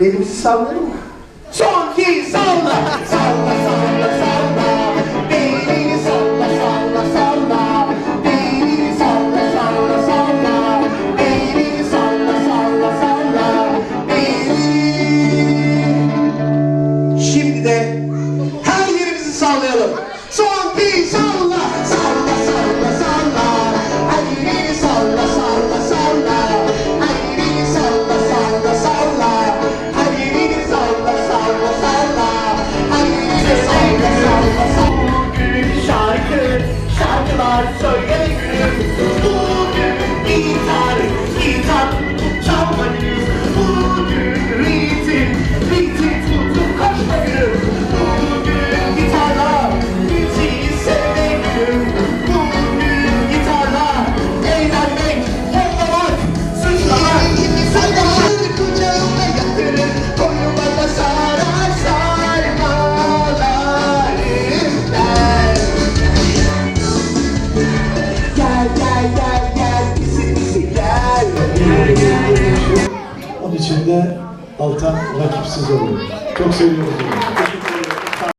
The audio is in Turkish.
Belimizi sallayalım mı? Son salla! Salla salla salla! Belini salla salla salla! Belini salla salla salla! Belini salla salla salla! Belini... Şimdi de her yerimizi sallayalım. Son bir salla, salla, God, so you can do it. Altan rakipsiz oluyor. Çok seviyoruz.